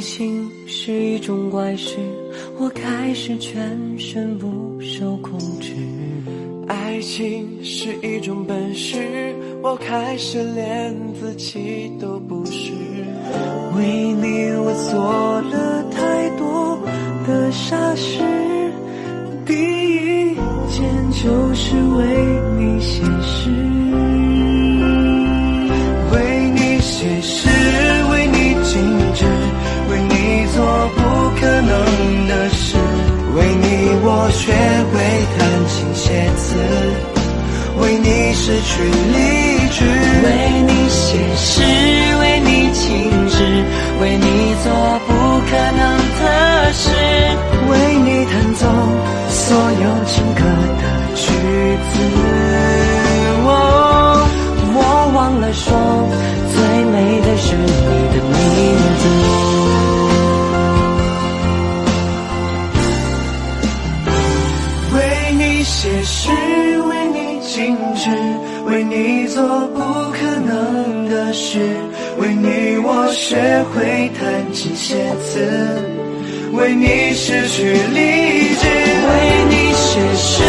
爱情是一种怪事，我开始全身不受控制。爱情是一种本事，我开始连自己都不是。为你我做了学会弹琴写词，为你失去理智，为你写诗，为你静止，为你做不可能的事，为你弹奏所有情歌的句子。写诗，为你静止，为你做不可能的事，为你我学会弹琴写词，为你失去理智，为你写诗，